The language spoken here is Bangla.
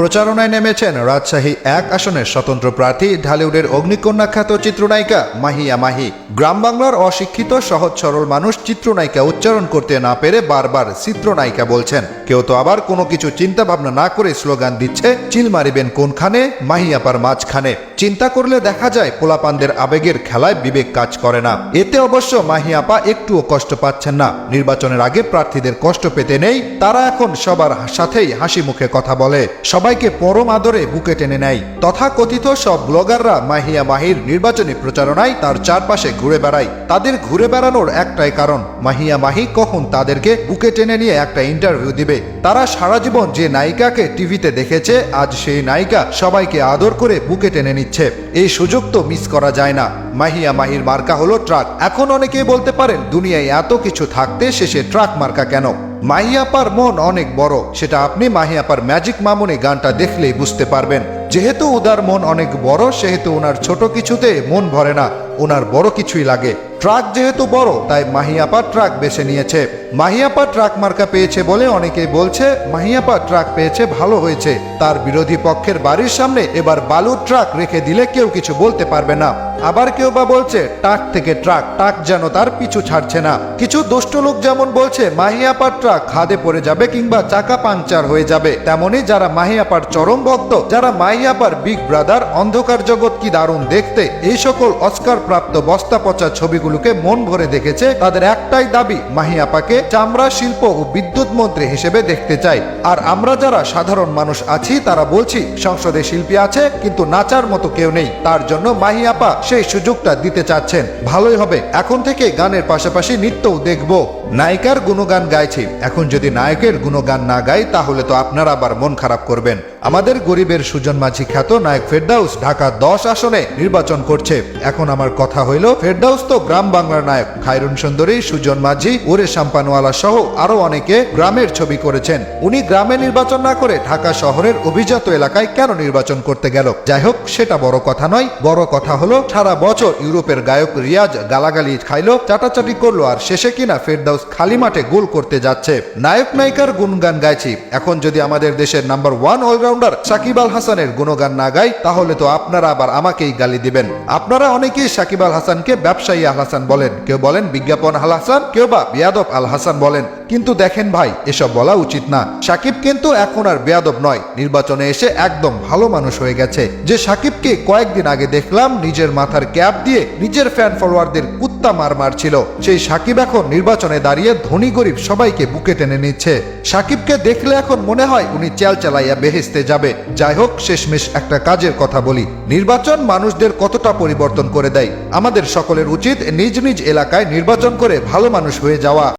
প্রচারণায় নেমেছেন রাজশাহী এক আসনের স্বতন্ত্র প্রার্থী, ঢালিউডের অগ্নিকন্যা খ্যাত চিত্রনায়িকা মাহিয়া মাহি। গ্রাম বাংলার অশিক্ষিত, সহজ, সরল মানুষ চিত্রনায়িকা উচ্চারণ করতে না পেরে বারবার চিত্রনায়িকা বলছেন। কেউ তো আবার কোনো কিছু চিন্তা ভাবনা না করে স্লোগান দিচ্ছে, চিল মারিবেন কোনখানে, মাহিয়াপার মাঝখানে। চিন্তা করলে দেখা যায় পোলাপানদের আবেগের খেলায় বিবেক কাজ করে না। এতে অবশ্য মাহিয়াপা একটুও কষ্ট পাচ্ছেন না। নির্বাচনের আগে প্রার্থীদের কষ্ট পেতে নেই, তারা এখন সবার সাথেই হাসি মুখে কথা বলে। সবাইকে পরম আদরে বুকে টেনে নেয়। তথাকথিত সব ব্লগাররা মাহিয়া মাহির নির্বাচনী প্রচারণায় তার চারপাশে ঘুরে বেড়ায়। তাদের ঘুরে বেড়ানোর একটাই কারণ, মাহিয়া মাহি কখন তাদেরকে বুকে টেনে নিয়ে একটা ইন্টারভিউ দিবে। তারা সারা জীবন যে নায়িকাকে টিভিতে দেখেছে, আজ সেই নায়িকা সবাইকে আদর করে বুকে টেনে নিচ্ছে। এই সুযোগ তো মিস করা যায় না। মাহিয়া মাহির মার্কা হলো ট্রাক। এখন অনেকেই বলতে পারেন, দুনিয়ায় এত কিছু থাকতে শেষে ট্রাক মার্কা কেন? মাহিয়াপার মন অনেক বড়, সেটা আপনি মাহিয়াপার ম্যাজিক মামুনি গানটা দেখলেই বুঝতে পারবেন। যেহেতু উদার মন অনেক বড়, সেহেতু ওনার ছোট কিছুতে মন ভরে না ওনার বড় কিছুই লাগে। ট্রাক যেহেতু বড়, তাই মাহিয়াপা ট্রাক বেছে নিয়েছে। মাহিয়াপা ট্রাক মার্কা পেয়েছে বলে অনেকেই বলছে, মাহিয়াপা ট্রাক পেয়েছে ভালো হয়েছে। তার বিরোধী পক্ষের বাড়ির সামনে এবার বালুর ট্রাক রেখে দিলে কেউ কিছু বলতে পারবে না। আবার কেউ বা বলছে ট্রাক থেকে ট্রাক ট্রাক যেন তার পিছু ছাড়ছে না। কিছু দুষ্ট লোক যেমন বলছে মাহিয়াপার ট্রাক খাদে পড়ে যাবে কিংবা চাকা পাংচার হয়ে যাবে। তেমনি যারা মাহিয়াপার চরম ভক্ত, যারা মাহিয়াপার বিগ ব্রাদার অন্ধকার জগৎ কি দারুণ দেখতে? এই সকল অস্কার প্রাপ্ত বস্তা পচা ছবিগুলোকে মন ভরে দেখেছে তাদের একটাই দাবি মাহিয়াপাকে চামড়া, শিল্প ও বিদ্যুৎ মন্ত্রী হিসেবে দেখতে চাই। আর আমরা যারা সাধারণ মানুষ আছি, তারা বলছি, সংসদে শিল্পী আছে, কিন্তু নাচার মতো কেউ নেই। তার জন্য মাহিয়াপা সেই সুযোগটা দিতে চাচ্ছেন। ভালোই হবে। এখন থেকে গানের পাশাপাশি নৃত্যও দেখব। নায়িকার গুণগান গাইছি। এখন যদি নায়কের গুণগান না গাই, তাহলে তো আপনারা আবার মন খারাপ করবেন। আমাদের গরিবের সুজন মাঝি খ্যাত নায়ক ফেরদাউস ঢাকা দশ আসনে নির্বাচন করছে। এখন আমার কথা হইল, ফেরদাউস তো গ্রাম বাংলার নায়ক। খায়রুন সুন্দরী, সুজন মাঝি, ওরে শাম্পানওয়ালা সহ আরও অনেকে গ্রামের ছবি করেছেন। উনি গ্রামে নির্বাচন না করে ঢাকা শহরের অভিজাত এলাকায় কেন নির্বাচন করতে গেল? যাই হোক, সেটা বড় কথা নয়। বড় কথা হলো, সারা বছর ইউরোপের গায়ক রিয়াজ গালাগালি খাইলো, চাটাচাটি করল, আর শেষে কিনা ফেরদাউস খালি মাঠে গোল করতে যাচ্ছে। নায়ক নায়িকার গুণগান গাইছি। এখন যদি আমাদের দেশের number one allrounder Shakib Al হাসানের গুণগান না গাই তাহলে তো আপনারা আবার আমাকেই গালি দিবেন। আপনারা অনেকেই সাকিব আল হাসানকে ব্যবসায়ী আল হাসান বলেন। কেউ বলেন বিজ্ঞাপন আল হাসান, কেউ বা বিয়াদব আল হাসান বলেন। কিন্তু দেখেন ভাই, এসব বলা উচিত না। সাকিব কিন্তু এখন আর বেয়াদব নয়। নির্বাচনে এসে একদম ভালো মানুষ হয়ে গেছে। যে সাকিবকে কয়েকদিন আগে দেখলাম, নিজের মাথার ক্যাপ দিয়ে নিজের ফ্যান ফলোয়ারদের কুত্তা মার মারছিল। সেই সাকিব এখন নির্বাচনে দাঁড়িয়ে ধনী গরিব সবাইকে বুকে টেনে নিচ্ছে। সাকিবকে দেখলে এখন মনে হয় উনি চেল চালাইয়া বেহেস্তে যাবে। যাই হোক, শেষমেশ একটা কাজের কথা বলি। নির্বাচন মানুষদের কতটা পরিবর্তন করে দেয়? আমাদের সকলের উচিত নিজ নিজ এলাকায় নির্বাচন করে ভালো মানুষ হয়ে যাওয়া।